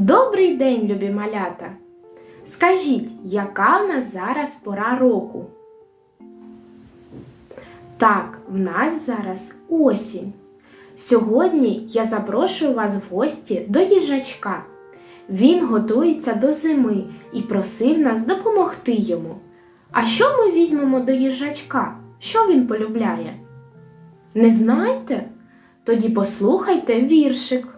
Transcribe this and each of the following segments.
Добрий день, любі малята! Скажіть, яка в нас зараз пора року? Так, в нас зараз осінь. Сьогодні я запрошую вас в гості до їжачка. Він готується до зими і просив нас допомогти йому. А що ми візьмемо до їжачка? Що він полюбляє? Не знаєте? Тоді послухайте віршик.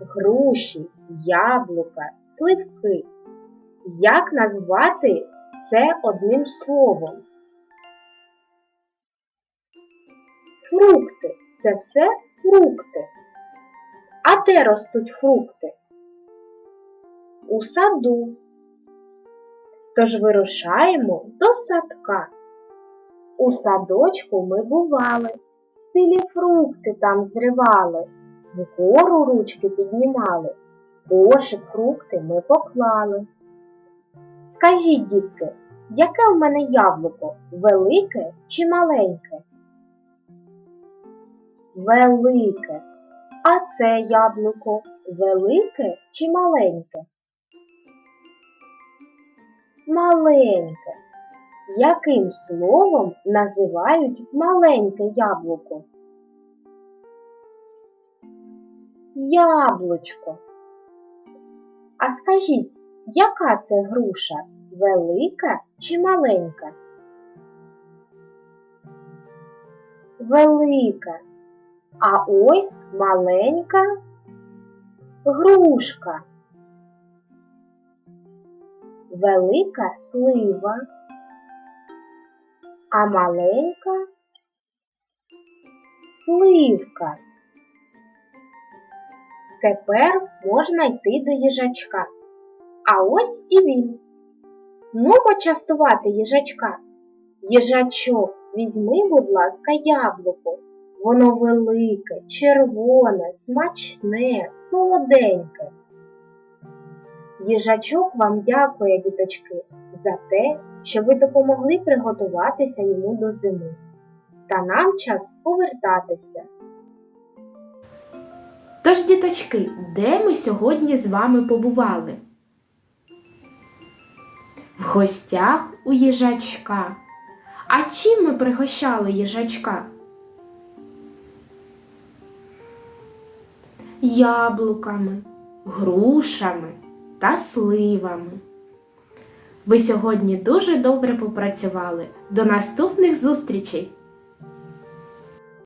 Груші, яблука, сливки. Як назвати це одним словом? Фрукти це все фрукти. А де ростуть фрукти? У саду. Тож вирушаємо до садка. У садочку ми бували, спілі фрукти там зривали. Вгору ручки піднімали, кошик фрукти ми поклали. Скажіть, дітки, яке в мене яблуко? Велике чи маленьке? Велике. А це яблуко велике чи маленьке? Маленьке. Яким словом називають маленьке яблуко? Яблучко. А скажіть, яка це груша? Велика чи маленька? Велика. А ось маленька грушка. Велика слива, а маленька сливка. Тепер можна йти до їжачка. А ось і він. Ну почастувати їжачка. Їжачок, візьми, будь ласка, яблуко. Воно велике, червоне, смачне, солоденьке. Їжачок вам дякує, діточки, за те, що ви допомогли приготуватися йому до зими. Та нам час повертатися. Тож, діточки, де ми сьогодні з вами побували? В гостях у їжачка. А чим ми пригощали їжачка? Яблуками, грушами та сливами. Ви сьогодні дуже добре попрацювали. До наступних зустрічей!